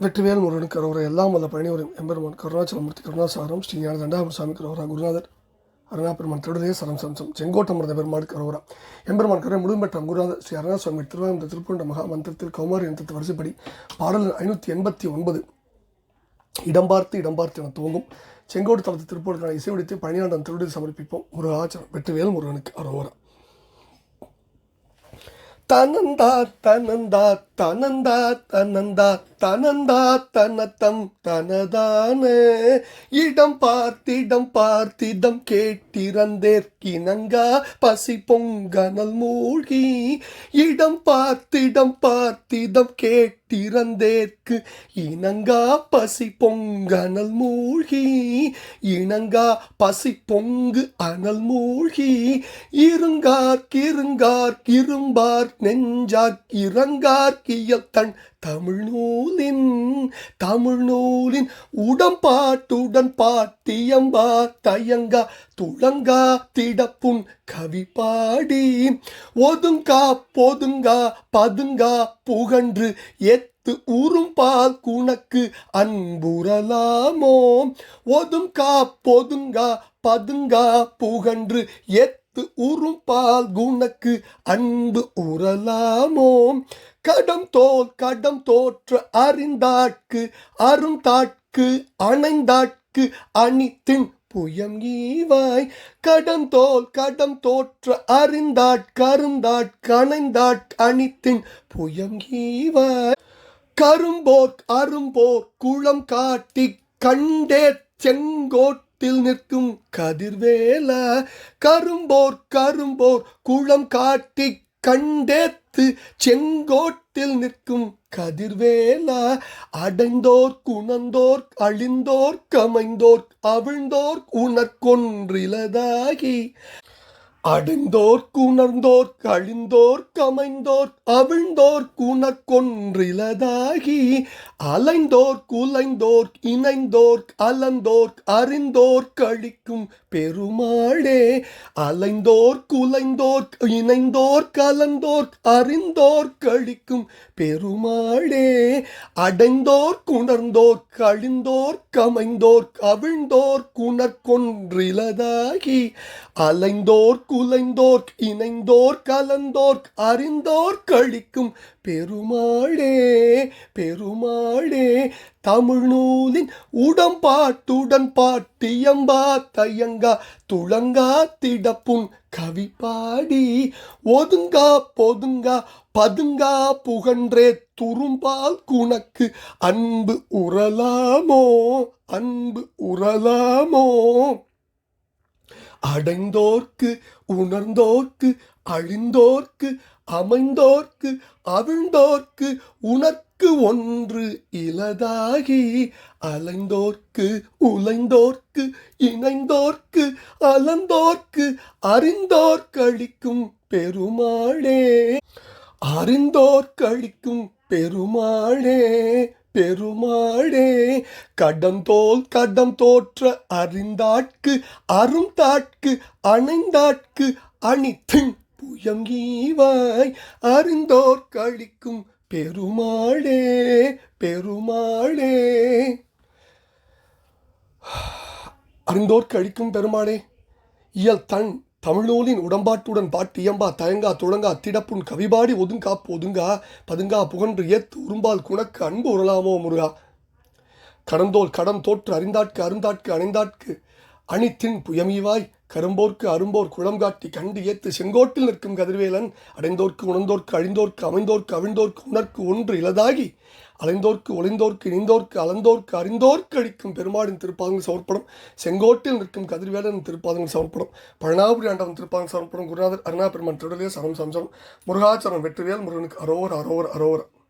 வெற்றிவேல் முருகனுக்கு அரோரா எல்லாம் வல்ல பழனிவரும் எம்பெருமான் கருணாச்சலமூர்த்தி கருணாசாரம் ஸ்ரீ ஞான தண்டாபுர கரோரா குருநாதர் அருணாபெருமான் திருடரே சரம் சம்சம் செங்கோட்டமிருந்த பெருமாள் கருவரா எம்பெருமான் கரை முழும்பெற்ற குருநாதர் ஸ்ரீ அருணாசுவாமி திருவாரூர் திருப்பூண்ட மகா மந்திரத்தில் கௌமாரி என்ற வரிசைப்படி பாடல் ஐநூற்றி எண்பத்தி ஒன்பது. இடம் பார்த்து இடம் பார்த்து என துவங்கும். செங்கோடு தளத்து திருப்பூருக்கான இசை விடுத்து பணியாண்டம் திருவிழி சமர்ப்பிப்போம். முருகாச்சரம் வெற்றிவேல் முருகனுக்கு அரோரா. தனந்தா தனந்தா தனந்தா தனந்தா தனந்தா தனத்தம் தனதான. இடம் பார்த்திடம் பார்த்திடம் கேட்டிறந்தேற்கினங்கா பசி பொங்கனல் மூழ்கி. இடம் பார்த்திடம் பார்த்திடம் கேட்டிறந்தேற்கு இனங்கா பசி பொங்கனல் மூழ்கி. இனங்கா பசி பொங்கு அனல் மூழ்கி. இருங்கார்க் இருங்கார்க் இரும்பார் நெஞ்சார்க் இறங்கார்க் இயத்தன் தமிழ் நூலின் தமிழ் நூலின் உடம்பாட்டுடன் பாட்டியம்பா தயங்கா துளங்கா திடப்புன் கவி பாடி. ஒதுங்கா பொதுங்கா பதுங்கா புகன்று எத்து உறும்பால் குணக்கு அன்புறலாமோ? ஒதுங்கா பொதுங்கா பதுங்கா புகன்று எத்து உறும்பால் உனக்கு அன்பு உறலாமோ கடம் தோல் கடம் தோற்ற அறிந்தாட்கு அருந்தாட்கு அணைந்தாட்கு அணித்தின் புயம் ஈவாய். கடம் தோல் கடம் தோற்ற அறிந்தாட் கருந்தாட் கணைந்தாட் அணித்தின் புயம் ஈவாய். கரும்போர் அரும்போர் குளம் காட்டி கண்டே செங்கோட் செங்கோட்டில் நிற்கும் கதிர்வேல கரும்போர் கரும்போர் குளம் காட்டி கண்டேத்து செங்கோட்டில் நிற்கும் கதிர்வேலா அடைந்தோர் குணந்தோர் அழிந்தோர் கமைந்தோர் அவிழ்ந்தோர் உணர்கொன்றிலதாகி அடைந்தோர் குணர்ந்தோர் கழிந்தோர் கமைந்தோர் அவிழ்ந்தோர் குணர்கொன்றிலதாகி அலைந்தோர் குலைந்தோர் இணைந்தோர் அலந்தோர் அறிந்தோர் கழிக்கும் பெருமாளே. அலைந்தோர் குலைந்தோர் இணைந்தோர் கலந்தோர் அறிந்தோர் கழிக்கும் பெருமாளே. அடைந்தோர் குணர்ந்தோர் கழிந்தோர் கமைந்தோர் அவிழ்ந்தோர் குணர்கொன்றிலதாகி அலைந்தோர் குலைந்தோர்க் இணைந்தோர் கலந்தோர்க் அறிந்தோர் கழிக்கும் பெருமாளே பெருமாளே. தமிழ் நூலின் உடம்பாட்டுடன் பாட்டியம்பா தயங்கா துளங்கா திடப்பும் கவி பாடி ஒதுங்கா பொதுங்கா பதுங்கா புகன்றே துரும்பால் குணக்கு அன்பு உறலாமோ அன்பு உறலாமோ. அடைந்தோர்க்கு உணர்ந்தோர்க்கு அழிந்தோர்க்கு அமைந்தோர்க்கு அவிழ்ந்தோர்க்கு உனக்கு ஒன்று இலதாகி அலைந்தோர்க்கு உலைந்தோர்க்கு இணைந்தோர்க்கு அலந்தோர்க்கு அறிந்தோர்க்கழிக்கும் பெருமாளே. அறிந்தோர்க்கழிக்கும் பெருமாளே. பெருமாடே கடந்தோல் கடம் தோற்ற அறிந்தாட்கு அருந்தாட்கு அணைந்தாட்கு அணித்தின் புயங்கீவாய் அறிந்தோர் கழிக்கும் பெருமாளே பெருமாளே. அறிந்தோர் கழிக்கும் பெருமாளே இயல் தன் தமிழ்நூலின் உடம்பாட்டுடன் பாட்டியம்பா தயங்கா துளங்கா திடப்புன் கவிபாடி ஒதுங்கா பொதுங்கா பதுங்கா புகன்று ஏத்து உரும்பால் குணக்கு அன்பு உரலாமோ முருகா? கடந்தோல் கடன் தோற்று அறிந்தாட்கு அருந்தாட்கு அணைந்தாட்கு அணித்தின் புயமீவாய் கரும்போர்க்கு அரும்போர் குளம் காட்டி கண்டு ஏத்து செங்கோட்டில் நிற்கும் கதிர்வேலன் அடைந்தோர்க்கு உணர்ந்தோர்க்கு அழிந்தோர்க்கு அமைந்தோர்க்கு அவிழ்ந்தோர்க்கு உணர்க்கு ஒன்று இலதாகி அலைந்தோர்க்கு ஒளிந்தோர்க்கு இணைந்தோர்க்கு அலந்தோர்க்கு அறிந்தோர்க்கு அடிக்கும் பெருமாடின் திருப்பாதங்கள் சமர்ப்பணம் செங்கோட்டில் நிற்கும் கதிர்வேலன் திருப்பாதங்கள் சமர்ப்பணம் பழனாபுரி ஆண்டவன் திருப்பாதங்கள் சமர்ப்பணம் குருநாதர் அருணா பெருமான் திருடலே சரம் சம்சம் முருகாச்சரம் வெற்றிவேல் முருகனுக்கு அரோவர் அரோவர் அரோவர்.